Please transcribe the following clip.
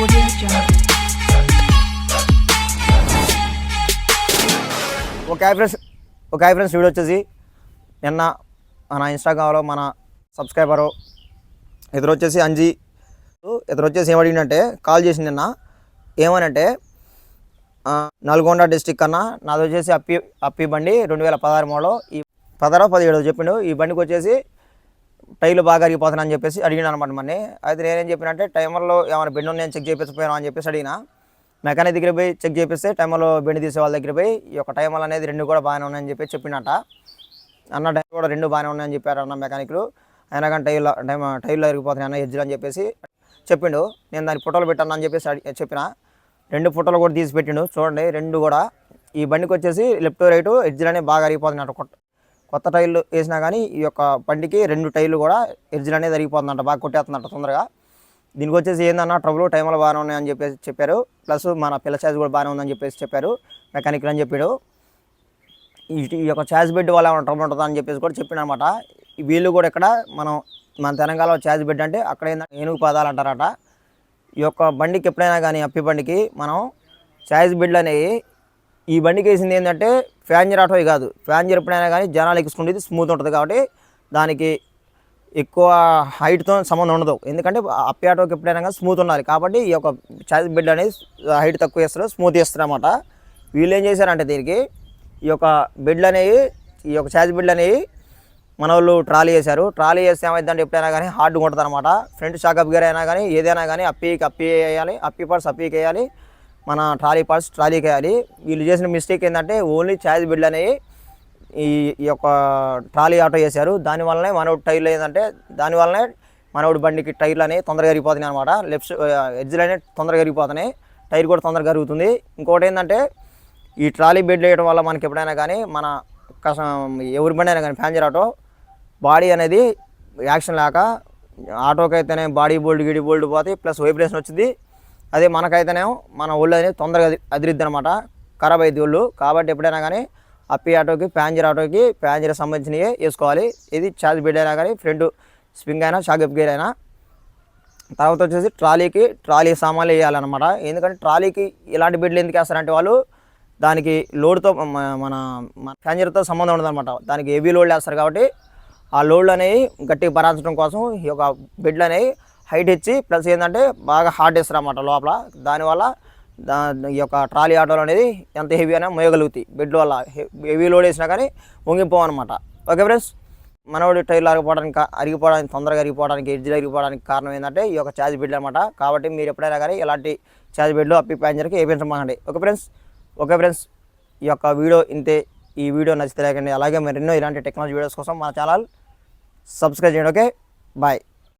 Audio Jungle. ఒక hi friends ఒక hi friends video వచ్చేసి నిన్న మన ఇన్స్టాగ్రామ్లో మన సబ్స్క్రైబరు ఇతరు వచ్చేసి అంజీ. ఇతరు వచ్చేసి ఏమడిగిందంటే కాల్ చేసింది నిన్న. ఏమనంటే నల్గొండ డిస్టిక్ కన్నా నాది వచ్చేసి అప్పి అప్పి బండి రెండు వేల పదహారు మోడల్. ఈ పదహారో పదిహేడు చెప్పిండు. ఈ బండికి వచ్చేసి టైర్లు బాగా అరిగిపోతున్నాయని చెప్పేసి అడిగిన అనమాట మన అయితే నేనేం చెప్పినంటే టైమర్లో ఏమైనా బెండ్ నేను చెక్ చేపించపోయాను అని చెప్పేసి అడిగిన. మెకానిక్ దగ్గర పోయి చెక్ చేపిస్తే టైమర్లో బెండ్ తీసే వాళ్ళ దగ్గర పోయి ఈ యొక్క టైమర్ అనేది రెండు కూడా బాగానే ఉన్నాయని చెప్పి చెప్పినట. అన్న టైం కూడా రెండు బాగానే ఉన్నాయని చెప్పారు అన్న మెకానిక్లు. అయినా కానీ టైర్లో టైం టైర్లో అరిగిపోతున్నాయి అన్న ఎడ్జ్లు అని చెప్పేసి చెప్పిండు. నేను దాని ఫోటోలు పెట్టాను అని చెప్పేసి చెప్పిన. రెండు ఫోటోలు కూడా తీసి పెట్టిండు. చూడండి రెండు కూడా. ఈ బండికి వచ్చేసి లెఫ్ట్ రైట్ ఎడ్జ్లు అనేవి బాగా అరిగిపోతున్నాయి కొత్త టైర్లు వేసినా కానీ ఈ యొక్క బండికి రెండు టైర్లు కూడా ఎడ్జ్లు అనేది అరిగిపోతుందంట బాగా కొట్టేస్తుందంట తొందరగా. దీనికి వచ్చేసి ఏందన్న ట్రబుల్ టైంలో బాగానే ఉన్నాయని చెప్పేసి చెప్పారు. ప్లస్ మన పిల్ల సైజ్ కూడా బాగానే ఉందని చెప్పేసి చెప్పారు మెకానికల్ అని చెప్పాడు. ఈ ఈ యొక్క ఛార్జ్ బెడ్ వల్ల ఏమైనా ట్రబుల్ ఉంటుందని చెప్పేసి కూడా చెప్పాడు అనమాట వీళ్ళు కూడా ఇక్కడ మనం మన తెలంగాణలో ఛార్జ్ బెడ్ అంటే అక్కడ ఏంటంటే ఏనుగు పాదాలు అంటారట. ఈ యొక్క బండికి ఎప్పుడైనా కానీ అప్పి బండికి మనం ఛార్జ్ బెడ్లు అనేవి ఈ బండికి వేసింది ఏంటంటే ఫ్యాన్జర్ ఆటో కాదు. ఫ్యాన్జర్ ఎప్పుడైనా కానీ జనాలు ఎక్కించుకుంటే స్మూత్ ఉంటుంది కాబట్టి దానికి ఎక్కువ హైట్తో సంబంధం ఉండదు. ఎందుకంటే అప్పి ఆటోకి ఎప్పుడైనా కానీ స్మూత్ ఉండాలి. కాబట్టి ఈ యొక్క ఛార్జ్ బెడ్ అనేది హైట్ తక్కువ చేస్తారు స్మూత్ చేస్తారు వీళ్ళు ఏం చేశారంటే దీనికి ఈ యొక్క బెడ్లు అనేవి ఈ యొక్క ఛార్జ్ బెడ్లు అనేవి మన వాళ్ళు ట్రాలీ చేశారు ట్రాలీ చేస్తే ఏమైందంటే ఎప్పుడైనా కానీ హార్డ్ ఉంటుంది అనమాట ఫ్రంట్ షాకప్ గేర్ అయినా కానీ ఏదైనా కానీ అప్పీకి అప్పి వేయాలి అప్పి పార్ట్స్ అప్పికి వేయాలి. మన ట్రాలీ పార్ట్స్ ట్రాలీకి వేయాలి వీళ్ళు చేసిన మిస్టేక్ ఏంటంటే ఓన్లీ ఛాయ్ బిల్డ్ అనేవి ఈ ఈ యొక్క ట్రాలీ ఆటో చేశారు. దానివల్లనే మనోడు టైర్లు ఏంటంటే దానివల్లనే మనోడు బండికి టైర్లు అనేవి తొందరగా అరిగిపోతున్నాయి అనమాట లెఫ్ట్ ఎడ్జ్లు అనేవి తొందరగా అరిగిపోతున్నాయి. టైర్ కూడా తొందరగా అరుగుతుంది. ఇంకోటి ఏంటంటే ఈ ట్రాలీ బెడ్ వేయడం వల్ల మనకి ఎప్పుడైనా కానీ మన కష్టం ఎవరి బండి అయినా కానీ ఫ్యాన్జర్ ఆటో బాడీ అనేది యాక్షన్ లేక ఆటోకి అయితేనే బాడీ బోల్డ్ గిడి బోల్డ్ పోతే ప్లస్ వైబ్రేషన్ వచ్చింది. అదే మనకైతేనేమో మన ఒళ్ళు అనేది తొందరగా అదిరిద్ది అనమాట ఖరాబ్ అయ్యింది ఒళ్ళు. కాబట్టి ఎప్పుడైనా కానీ అప్పి ఆటోకి ప్యాంజర్ ఆటోకి ప్యాంజర్ సంబంధించినవి వేసుకోవాలి. ఇది ఛార్జ్ బెడ్ అయినా కానీ ఫ్రంట్ స్ప్రింగ్ అయినా షాకప్ గేర్ అయినా. తర్వాత వచ్చేసి ట్రాలీకి ట్రాలీ సామాన్లు వేయాలన్నమాట. ఎందుకంటే ట్రాలీకి ఇలాంటి బెడ్లు ఎందుకు వేస్తారంటే వాళ్ళు దానికి లోడ్తో మన మన ప్యాంజర్తో సంబంధం ఉండదన్నమాట. దానికి హెవీ లోడ్లు వేస్తారు కాబట్టి ఆ లోడ్లు అనేవి గట్టిగా భరాంచడం కోసం ఈ యొక్క బెడ్లు అనేవి హైట్ ఇచ్చి ప్లస్ ఏంటంటే బాగా హార్డ్ ఇస్తారు అన్నమాట లోపల. దానివల్ల దా ఈ యొక్క ట్రాలీ ఆటోలు అనేది ఎంత హెవీ అయినా మోయగలుగుతాయి. బెడ్ వల్ల హెవీ లోడ్ వేసినా కానీ వంగిపోవన్నమాట ఓకే ఫ్రెండ్స్ మనవాడి టైర్లు అరిగిపోవడానికి అరిగిపోవడానికి తొందరగా అరిగిపోవడానికి ఎడ్జ్లు అరిగిపోవడానికి కారణం ఏంటంటే ఈ యొక్క ఛార్జ్ బెడ్లు అనమాట కాబట్టి మీరు ఎప్పుడైనా కానీ ఇలాంటి ఛార్జ్ బెడ్లు అప్పి ప్యాసింజర్కి వేయించమాకండి ఓకే ఫ్రెండ్స్ ఓకే ఫ్రెండ్స్ ఈ యొక్క వీడియో ఇంతే. ఈ వీడియో నచ్చితే లేకండి అలాగే మరెన్నో ఇలాంటి టెక్నాలజీ వీడియోస్ కోసం మన ఛానల్ సబ్స్క్రైబ్ చేయండి. Okay bye.